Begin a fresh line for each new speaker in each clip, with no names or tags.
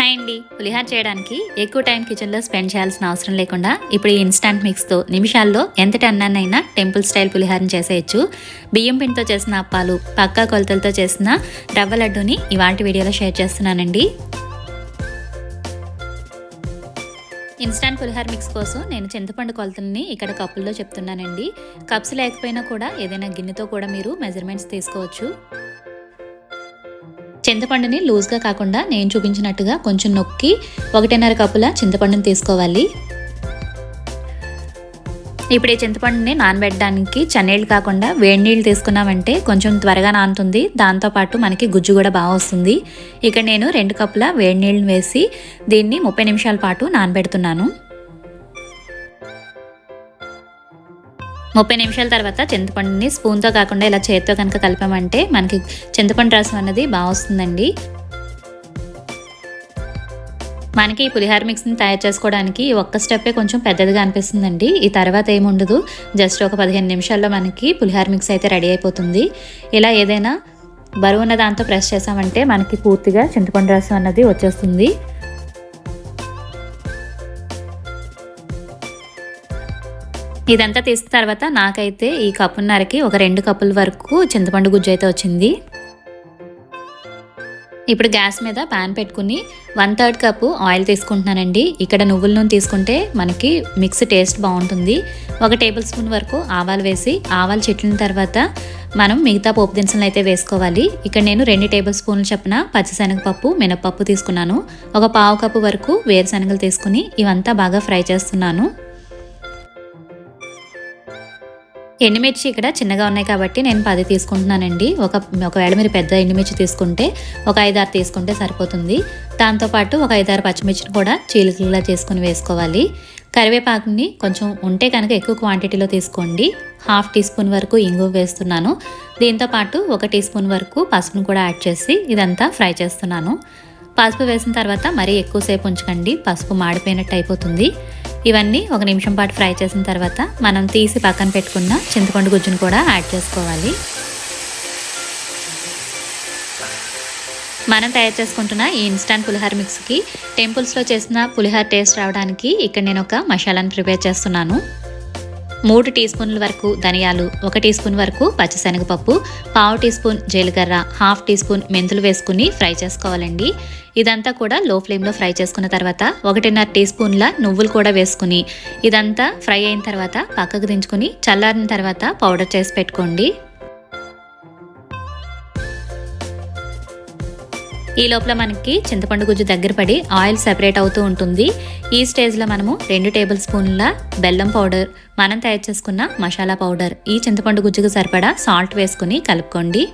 Hi అండి. పులిహార చేయడానికి ఎక్కువ టైం కిచెన్లో స్పెండ్ చేయాల్సిన అవసరం లేకుండా ఇప్పుడు ఈ ఇన్స్టాంట్ మిక్స్తో నిమిషాల్లో ఎంతటి అన్నాన్నైనా టెంపుల్ స్టైల్ పులిహారం చేసేయచ్చు. బియ్యం పిండితో చేసిన అప్పాలు పక్కా కొలతలతో చేసిన రవ్వ లడ్డూని ఇవాటి వీడియోలో షేర్ చేస్తున్నానండి. ఇన్స్టాంట్ పులిహార మిక్స్ కోసం నేను చింతపండు కొలతల్ని ఇక్కడ కప్పుల్లో చెప్తున్నానండి. కప్స్ లేకపోయినా కూడా ఏదైనా గిన్నెతో కూడా మీరు మెజర్మెంట్స్ తీసుకోవచ్చు. చింతపండుని లూజ్గా కాకుండా నేను చూపించినట్టుగా కొంచెం నొక్కి ఒకటిన్నర కప్పుల చింతపండుని తీసుకోవాలి. ఇప్పుడు ఈ చింతపండుని నానబెట్టడానికి చన్నీళ్ళు కాకుండా వేడి నీళ్ళు తీసుకున్నామంటే కొంచెం త్వరగా నానుతుంది. దాంతోపాటు మనకి గుజ్జు కూడా బాగా వస్తుంది. ఇక్కడ నేను రెండు కప్పుల వేడి నీళ్ళని వేసి దీన్ని ముప్పై నిమిషాల పాటు నానబెడుతున్నాను. ముప్పై నిమిషాల తర్వాత చింతపండుని స్పూన్తో కాకుండా ఇలా చేతితో కనుక కలిపామంటే మనకి చింతపండు రసం అన్నది బాగా వస్తుందండి. మనకి ఈ పులిహార మిక్స్ని తయారు చేసుకోవడానికి ఒక్క స్టెప్పే కొంచెం పెద్దదిగా అనిపిస్తుందండి. ఈ తర్వాత ఏముండదు? జస్ట్ ఒక పదిహేను నిమిషాల్లో మనకి పులిహార మిక్స్ అయితే రెడీ అయిపోతుంది. ఇలా ఏదైనా బరువు ఉన్న దాంతో ప్రెస్ చేసామంటే మనకి పూర్తిగా చింతపండు రసం అన్నది వచ్చేస్తుంది. ఇదంతా తీసిన తర్వాత నాకైతే ఈ కప్పున్నరకి ఒక రెండు కప్పుల వరకు చింతపండు గుజ్జు అయితే వచ్చింది. ఇప్పుడు గ్యాస్ మీద ప్యాన్ పెట్టుకుని వన్ థర్డ్ కప్పు ఆయిల్ తీసుకుంటున్నానండి. ఇక్కడ నువ్వుల నూనె తీసుకుంటే మనకి మిక్స్ టేస్ట్ బాగుంటుంది. ఒక టేబుల్ స్పూన్ వరకు ఆవాలు వేసి ఆవాలు చెట్లిన తర్వాత మనం మిగతా పోపు దినుసులు అయితే వేసుకోవాలి. ఇక్కడ నేను రెండు టేబుల్ స్పూన్లు చెప్పిన పచ్చిశనగపప్పు మినపప్పు తీసుకున్నాను. ఒక పావు కప్పు వరకు వేరుశనగలు తీసుకుని ఇవంతా బాగా ఫ్రై చేస్తున్నాను. ఎండుమిర్చి ఇక్కడ చిన్నగా ఉన్నాయి కాబట్టి నేను పది తీసుకుంటున్నానండి. ఒక ఒకవేళ మీరు పెద్ద ఎండుమిర్చి తీసుకుంటే ఒక ఐదారు తీసుకుంటే సరిపోతుంది. దాంతోపాటు ఒక ఐదారు పచ్చిమిర్చిని కూడా చీలికలుగా చేసుకుని వేసుకోవాలి. కరివేపాకుని కొంచెం ఉంటే కనుక ఎక్కువ క్వాంటిటీలో తీసుకోండి. హాఫ్ టీ స్పూన్ వరకు ఇంగు వేస్తున్నాను. దీంతోపాటు ఒక టీ స్పూన్ వరకు పసుపును కూడా యాడ్ చేసి ఇదంతా ఫ్రై చేస్తున్నాను. పసుపు వేసిన తర్వాత మరీ ఎక్కువసేపు ఉంచకండి. పసుపు మాడిపోయినట్టు అయిపోతుంది. ఇవన్నీ ఒక నిమిషం పాటు ఫ్రై చేసిన తర్వాత మనం తీసి పక్కన పెట్టుకున్న చింతపండు గుజ్జును కూడా యాడ్ చేసుకోవాలి. మనం తయారు చేసుకుంటున్న ఈ ఇన్స్టాంట్ పులిహార మిక్స్కి టెంపుల్స్లో చేసిన పులిహార టేస్ట్ రావడానికి ఇక్కడ నేను ఒక మసాలాను ప్రిపేర్ చేస్తున్నాను. మూడు టీ స్పూన్ల వరకు ధనియాలు ఒక టీ స్పూన్ వరకు పచ్చిశనగపప్పు పావు టీ స్పూన్ జీలకర్ర హాఫ్ టీ స్పూన్ మెంతులు వేసుకుని ఫ్రై చేసుకోవాలండి. ఇదంతా కూడా లో ఫ్లేమ్లో ఫ్రై చేసుకున్న తర్వాత ఒకటిన్నర టీ స్పూన్ల నువ్వులు కూడా వేసుకుని ఇదంతా ఫ్రై అయిన తర్వాత పక్కకు దించుకుని చల్లారిన తర్వాత పౌడర్ చేసి పెట్టుకోండి. ఈ లోపల మనకి చింతపండు గుజ్జు దగ్గర పడి ఆయిల్ సెపరేట్ అవుతూ ఉంటుంది. ఈ స్టేజ్లో మనము రెండు టేబుల్ స్పూన్ల బెల్లం పౌడర్ మనం తయారు చేసుకున్న మసాలా పౌడర్ ఈ చింతపండు గుజ్జుకు సరిపడా సాల్ట్ వేసుకుని కలుపుకోండి.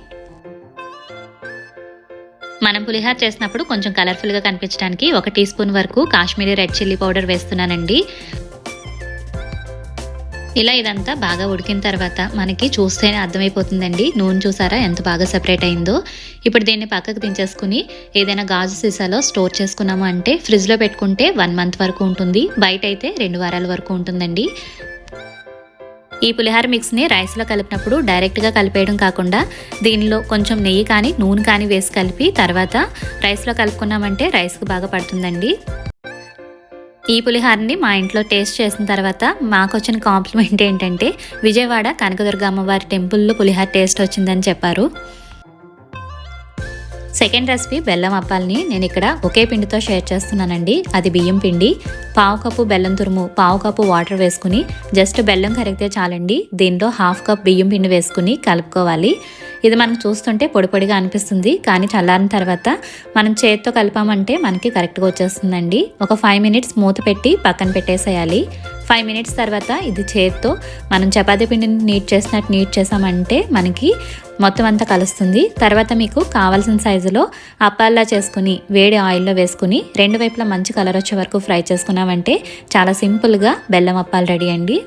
మనం పులిహార చేసినప్పుడు కొంచెం కలర్ఫుల్గా కనిపించడానికి ఒక టీ స్పూన్ వరకు కాశ్మీరీ రెడ్ చిల్లీ పౌడర్ వేస్తున్నానండి. ఇలా ఇదంతా బాగా ఉడికిన తర్వాత మనకి చూస్తేనే అర్థమైపోతుందండి. నూనె చూసారా ఎంత బాగా సెపరేట్ అయిందో. ఇప్పుడు దీన్ని పక్కకు దించేసుకుని ఏదైనా గాజు సీసాలో స్టోర్ చేసుకున్నాము అంటే ఫ్రిడ్జ్లో పెట్టుకుంటే వన్ మంత్ వరకు ఉంటుంది. బయట అయితే రెండు వారాల వరకు ఉంటుందండి. ఈ పులిహార మిక్స్ని రైస్లో కలిపినప్పుడు డైరెక్ట్గా కలిపేయడం కాకుండా దీనిలో కొంచెం నెయ్యి కానీ నూనె కానీ వేసి కలిపి తర్వాత రైస్లో కలుపుకున్నామంటే రైస్కి బాగా పడుతుందండి. ఈ పులిహారని మా ఇంట్లో టేస్ట్ చేసిన తర్వాత మాకు వచ్చిన కాంప్లిమెంట్ ఏంటంటే విజయవాడ కనకదుర్గ అమ్మవారి టెంపుల్లో పులిహార టేస్ట్ వచ్చిందని చెప్పారు. సెకండ్ రెసిపీ బెల్లం అప్పాలని నేను ఇక్కడ ఒకే పిండితో షేర్ చేస్తున్నానండి. అది బియ్యం పిండి. పావు కప్పు బెల్లం తురుము పావు కప్పు వాటర్ వేసుకుని జస్ట్ బెల్లం కరిగితే చాలండి. దీంట్లో హాఫ్ కప్ బియ్యం పిండి వేసుకుని కలుపుకోవాలి. ఇది మనకు చూస్తుంటే పొడి పొడిగా అనిపిస్తుంది కానీ చల్లారిన తర్వాత మనం చేతితో కలిపామంటే మనకి కరెక్ట్గా వచ్చేస్తుందండి. ఒక ఫైవ్ మినిట్స్ మూత పెట్టి పక్కన పెట్టేసేయాలి. ఫైవ్ మినిట్స్ తర్వాత ఇది చేతితో మనం చపాతీ పిండిని నీట్ చేసినట్టు నీట్ చేసామంటే మనకి మొత్తం అంతా కలుస్తుంది. తర్వాత మీకు కావాల్సిన సైజులో అప్పాల్లా చేసుకుని వేడి ఆయిల్లో వేసుకుని రెండు వైపులా మంచి కలర్ వచ్చే వరకు ఫ్రై చేసుకున్నామంటే చాలా సింపుల్గా బెల్లం అప్పాలు రెడీ అండి.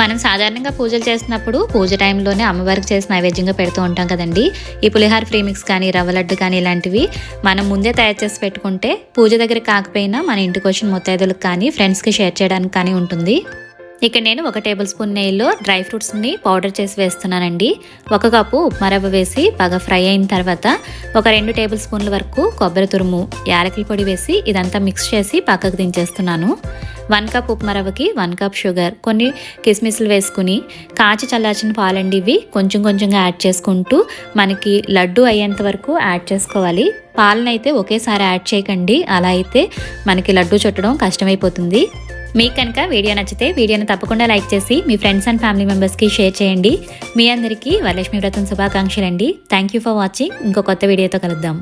మనం సాధారణంగా పూజలు చేసినప్పుడు పూజ టైంలోనే అమ్మవారికి చేసి నైవేద్యంగా పెడుతూ ఉంటాం కదండి. ఈ పులిహార ఫ్రీ మిక్స్ కానీ రవ్వ లడ్డు కానీ ఇలాంటివి మనం ముందే తయారు చేసి పెట్టుకుంటే పూజ దగ్గర కాకపోయినా మన ఇంటికి వచ్చిన ముత్తైదులకు కానీ ఫ్రెండ్స్కి షేర్ చేయడానికి కానీ ఉంటుంది. ఇక్కడ నేను ఒక టేబుల్ స్పూన్ నెయ్యిలో డ్రై ఫ్రూట్స్ని పౌడర్ చేసి వేస్తున్నానండి. ఒక కప్పు ఉప్మా రవ్వ వేసి బాగా ఫ్రై అయిన తర్వాత ఒక రెండు టేబుల్ స్పూన్ల వరకు కొబ్బరి తురుము యాలకుల పొడి వేసి ఇదంతా మిక్స్ చేసి పక్కకు దించేస్తున్నాను. వన్ కప్ ఉప్మా రవ్వకి వన్ కప్ షుగర్ కొన్ని కిస్మిస్లు వేసుకుని కాచి చల్లార్చిన పాలండి ఇవి. కొంచెం కొంచెంగా యాడ్ చేసుకుంటూ మనకి లడ్డు అయ్యేంత వరకు యాడ్ చేసుకోవాలి. పాలనైతే ఒకేసారి యాడ్ చేయకండి. అలా అయితే మనకి లడ్డు చుట్టడం కష్టమైపోతుంది. మీకు కనుక వీడియో నచ్చితే వీడియోని తప్పకుండా లైక్ చేసి మీ ఫ్రెండ్స్ అండ్ ఫ్యామిలీ మెంబర్స్కి షేర్ చేయండి. మీ అందరికీ వరలక్ష్మి వ్రతం శుభాకాంక్షలు అండి థ్యాంక్ యూ ఫర్ వాచింగ్ ఇంకో కొత్త వీడియోతో కలుద్దాం.